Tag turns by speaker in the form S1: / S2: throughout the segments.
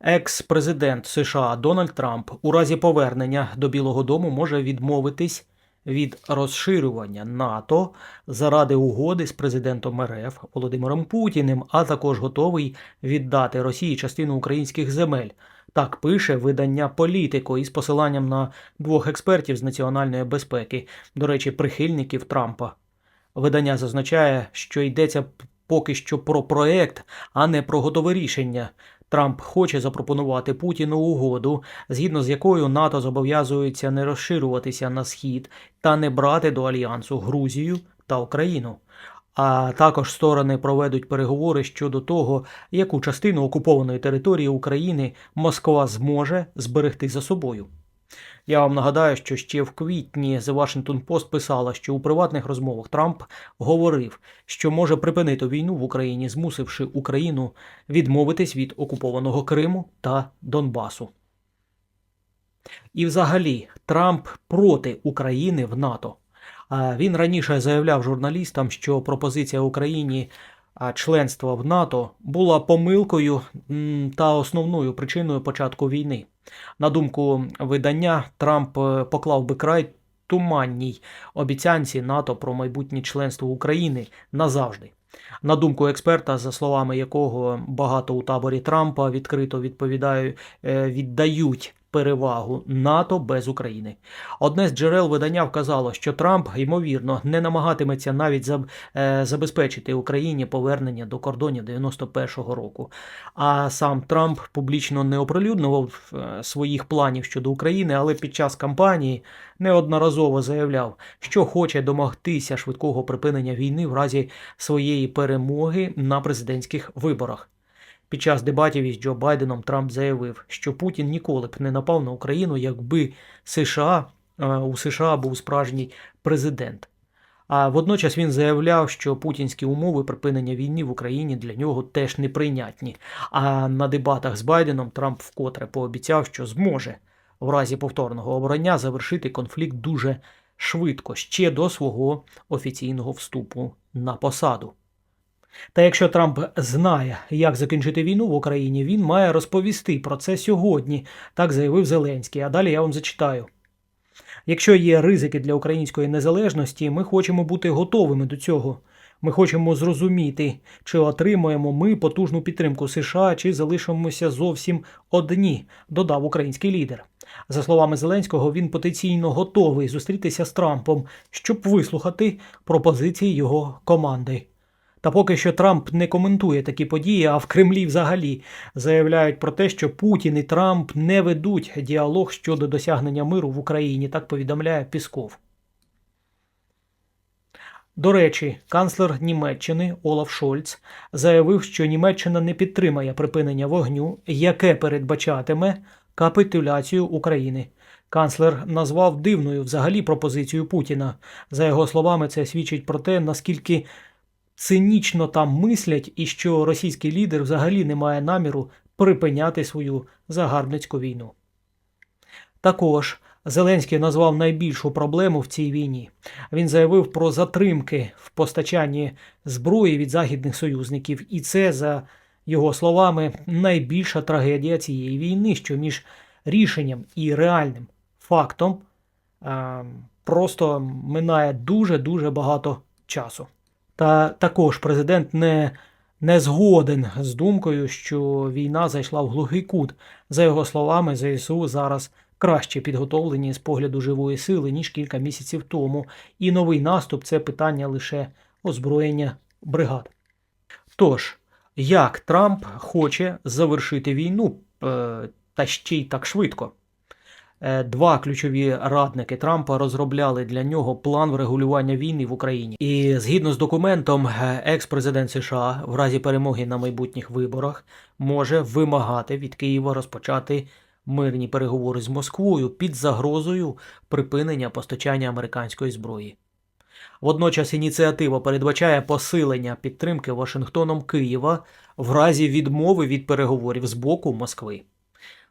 S1: Екс-президент США Дональд Трамп у разі повернення до Білого Дому може відмовитись від розширювання НАТО заради угоди з президентом РФ Володимиром Путіним, а також готовий віддати Росії частину українських земель. Так пише видання Політико із посиланням на двох експертів з національної безпеки, до речі, прихильників Трампа. Видання зазначає, що йдеться поки що про проект, а не про готове рішення. Трамп хоче запропонувати Путіну угоду, згідно з якою НАТО зобов'язується не розширюватися на схід та не брати до альянсу Грузію та Україну. А також сторони проведуть переговори щодо того, яку частину окупованої території України Москва зможе зберегти за собою. Я вам нагадаю, що ще в квітні The Washington Post писала, що у приватних розмовах Трамп говорив, що може припинити війну в Україні, змусивши Україну відмовитись від окупованого Криму та Донбасу. І взагалі Трамп проти України в НАТО. Він раніше заявляв журналістам, що пропозиція Україні членства в НАТО була помилкою та основною причиною початку війни. На думку видання, Трамп е, поклав би край туманній обіцянці НАТО про майбутнє членство України назавжди. На думку експерта, за словами якого багато у таборі Трампа відкрито відповідають, е, віддають перевагу НАТО без України. Одне з джерел видання вказало, що Трамп, ймовірно, не намагатиметься навіть е, забезпечити Україні повернення до кордонів 91-го року. А сам Трамп публічно не оприлюднював е, своїх планів щодо України, але під час кампанії неодноразово заявляв, що хоче домогтися швидкого припинення війни в разі своєї перемоги на президентських виборах. Під час дебатів із Джо Байденом Трамп заявив, що Путін ніколи б не напав на Україну, якби США е, у США був справжній президент. А водночас він заявляв, що путінські умови припинення війни в Україні для нього теж неприйнятні. А на дебатах з Байденом Трамп вкотре пообіцяв, що зможе в разі повторного обрання завершити конфлікт дуже швидко, ще до свого офіційного вступу на посаду. Та якщо Трамп знає, як закінчити війну в Україні, він має розповісти про це сьогодні, так заявив Зеленський. А далі я вам зачитаю. Якщо є ризики для української незалежності, ми хочемо бути готовими до цього. Ми хочемо зрозуміти, чи отримаємо ми потужну підтримку США, чи залишимося зовсім одні, додав український лідер. За словами Зеленського, він потенційно готовий зустрітися з Трампом, щоб вислухати пропозиції його команди. Та поки що Трамп не коментує такі події, а в Кремлі взагалі заявляють про те, що Путін і Трамп не ведуть діалог щодо досягнення миру в Україні, так повідомляє Пісков. До речі, канцлер Німеччини Олаф Шольц заявив, що Німеччина не підтримає припинення вогню, яке передбачатиме капітуляцію України. Канцлер назвав дивною взагалі пропозицію Путіна. За його словами, це свідчить про те, наскільки цинічно там мислять і що російський лідер взагалі не має наміру припиняти свою загарбницьку війну. Також Зеленський назвав найбільшу проблему в цій війні. Він заявив про затримки в постачанні зброї від західних союзників, і це, за його словами, найбільша трагедія цієї війни, що між рішенням і реальним фактом е, просто минає дуже-дуже багато часу. Та також президент не, не згоден з думкою, що війна зайшла в глухий кут. За його словами, ЗСУ зараз краще підготовлені з погляду живої сили, ніж кілька місяців тому, і новий наступ це питання лише озброєння бригад. Тож, як Трамп хоче завершити війну е, та ще й так швидко? Е, Два ключові радники Трампа розробляли для нього план врегулювання війни в Україні. І згідно з документом, е, екс-президент США в разі перемоги на майбутніх виборах може вимагати від Києва розпочати мирні переговори з Москвою під загрозою припинення постачання американської зброї. Водночас ініціатива передбачає посилення підтримки Вашингтоном Києва в разі відмови від переговорів з боку Москви.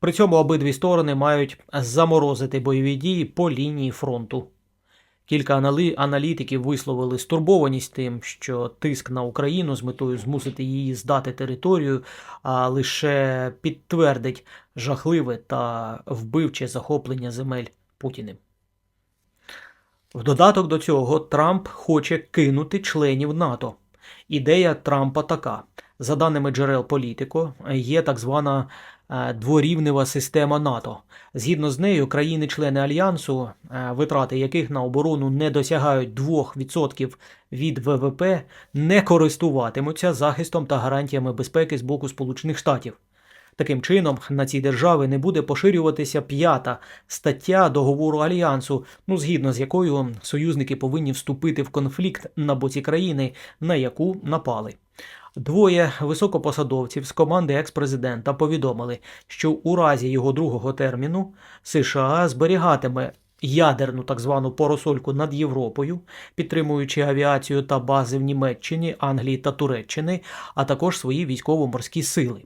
S1: При цьому обидві сторони мають заморозити бойові дії по лінії фронту. Кілька аналітиків висловили стурбованість тим, що тиск на Україну з метою змусити її здати територію, а лише підтвердить жахливе та вбивче захоплення земель Путіним. В додаток до цього Трамп хоче кинути членів НАТО. Ідея Трампа така: за даними джерел Політико, є так звана дворівнева система НАТО. Згідно з нею, країни-члени альянсу, е, витрати яких на оборону не досягають 2% від ВВП, не користуватимуться захистом та гарантіями безпеки з боку Сполучених Штатів. Таким чином, на ці держави не буде поширюватися п'ята стаття договору альянсу, ну згідно з якою союзники повинні вступити в конфлікт на боці країни, на яку напали. Двоє високопосадовців з команди екс-президента повідомили, що у разі його другого терміну США зберігатиме ядерну так звану поросольку над Європою, підтримуючи авіацію та бази в Німеччині, Англії та Туреччини, а також свої військово-морські сили.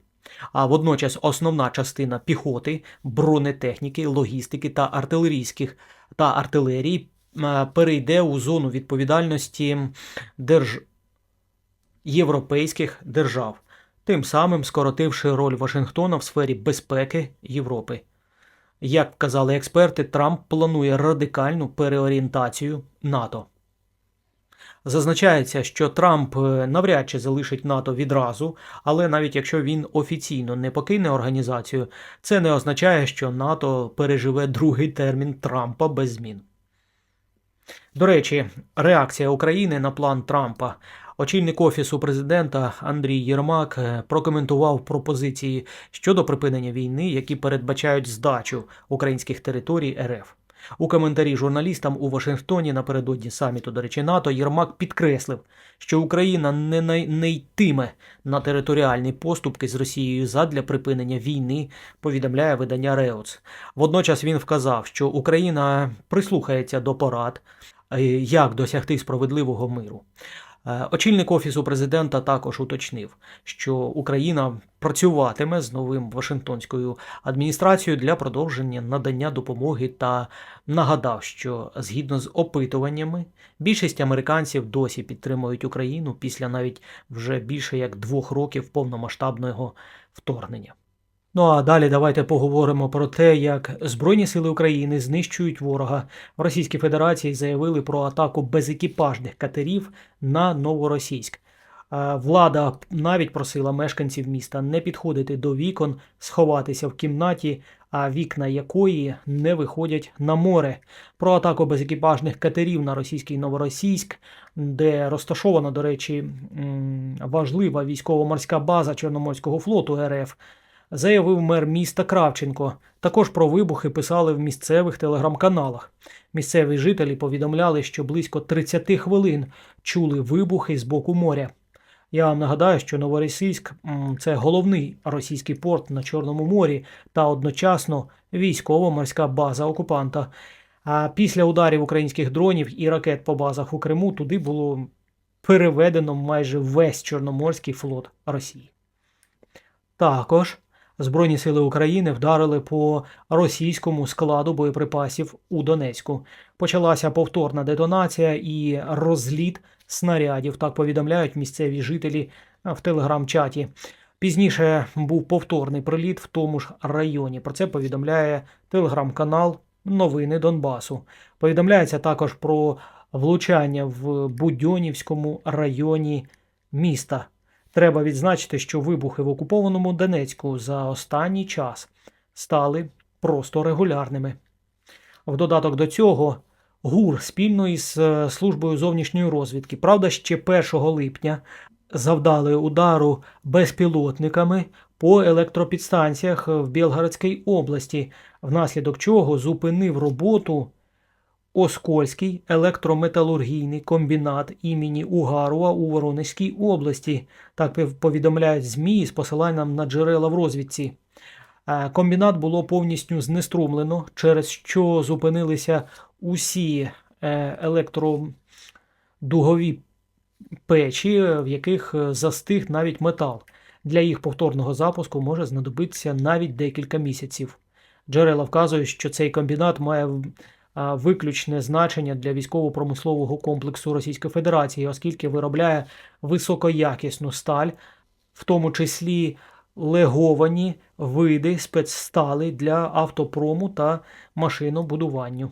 S1: А водночас основна частина піхоти, бронетехніки, логістики та артилерійських та артилерії е, перейде у зону відповідальності держ... європейських держав, тим самим скоротивши роль Вашингтона в сфері безпеки Європи. Як казали експерти, Трамп планує радикальну переорієнтацію НАТО. Зазначається, що Трамп е, навряд чи залишить НАТО відразу, але навіть якщо він офіційно не покине організацію, це не означає, що НАТО переживе другий термін Трампа без змін. До речі, реакція України на план Трампа. Очільник офісу президента Андрій Єрмак е, прокоментував пропозиції щодо припинення війни, які передбачають здачу українських територій РФ. У коментарі журналістам у Вашингтоні напередодні саміту, до речі, НАТО Єрмак підкреслив, що Україна не, не йтиме на територіальні поступки з Росією задля припинення війни, повідомляє видання Реуц. Водночас він вказав, що Україна прислухається до порад, е, як досягти справедливого миру. Е, Очільник офісу президента також уточнив, що Україна працюватиме з новим Вашингтонською адміністрацією для продовження надання допомоги та нагадав, що згідно з опитуваннями більшість американців досі підтримують Україну після навіть вже більше як двох років повномасштабного вторгнення. Ну а далі давайте поговоримо про те, як Збройні сили України знищують ворога. В Російській Федерації заявили про атаку безекіпажних катерів на Новоросійськ. Е, Влада навіть просила мешканців міста не підходити до вікон, сховатися в кімнаті, а вікна якої не виходять на море. Про атаку безекіпажних катерів на російський Новоросійськ, де розташована, до речі, важлива військово-морська база Чорноморського флоту РФ заявив мер міста Кравченко. Також про вибухи писали в місцевих телеграм-каналах. Місцеві жителі повідомляли, що близько 30 хвилин чули вибухи з боку моря. Я вам нагадаю, що Новоросійськ це головний російський порт на Чорному морі та одночасно військово-морська база окупанта. А після ударів українських дронів і ракет по базах у Криму туди було переведено майже весь Чорноморський флот Росії. Також Збройні сили України вдарили по російському складу боєприпасів у Донецьку. Почалася повторна детонація і розліт снарядів. Так повідомляють місцеві жителі в телеграм-чаті. Пізніше був повторний приліт в тому ж районі. Про це повідомляє телеграм-канал Новини Донбасу. Повідомляється також про влучання в Будьонівському районі міста. Треба відзначити, що вибухи в окупованому Донецьку за останній час стали просто регулярними. В додаток до цього ГУР спільно із е, службою зовнішньої розвідки, правда, ще 1 липня завдали удару безпілотниками по електропідстанціях в Білгородській області, внаслідок чого зупинив роботу Оскольський електрометалургійний комбінат імені Угарова у Воронезькій області, так повідомляють ЗМІ з посиланням на джерела в розвідці. Е, Комбінат було повністю знеструмлено, через що зупинилися усі е, електродугові печі, в яких е, застиг навіть метал. Для їх повторного запуску може знадобитися навіть декілька місяців. Джерела вказують, що цей комбінат має виключне значення для військово-промислового комплексу Російської Федерації, оскільки виробляє високоякісну сталь, в тому числі леговані види спецстали для автопрому та машинобудуванню.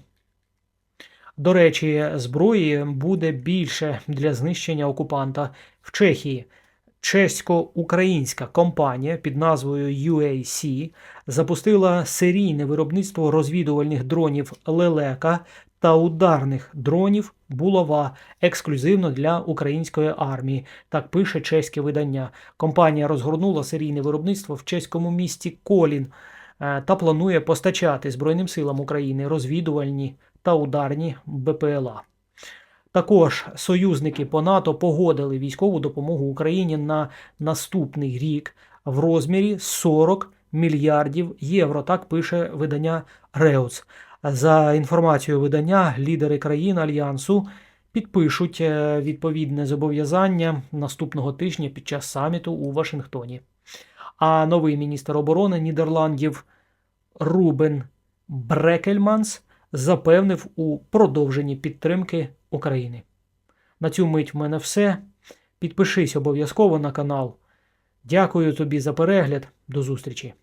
S1: До речі, зброї буде більше для знищення окупанта в Чехії. Чесько-українська компанія під назвою UAC запустила серійне виробництво розвідувальних дронів Лелека та ударних дронів Булава ексклюзивно для української армії. Так пише чеське видання. Компанія розгорнула серійне виробництво в чеському місті Колін е, та планує постачати Збройним силам України розвідувальні та ударні БПЛА. Також союзники по НАТО погодили військову допомогу Україні на наступний рік в розмірі 40 мільярдів євро. Так пише видання Реуц. За інформацією видання, лідери країн альянсу підпишуть е, відповідне зобов'язання наступного тижня під час саміту у Вашингтоні. А новий міністр оборони Нідерландів Рубен Брекельманс запевнив у продовженні підтримки України. На цю мить в мене все. Підпишись обов'язково на канал. Дякую тобі за перегляд. До зустрічі!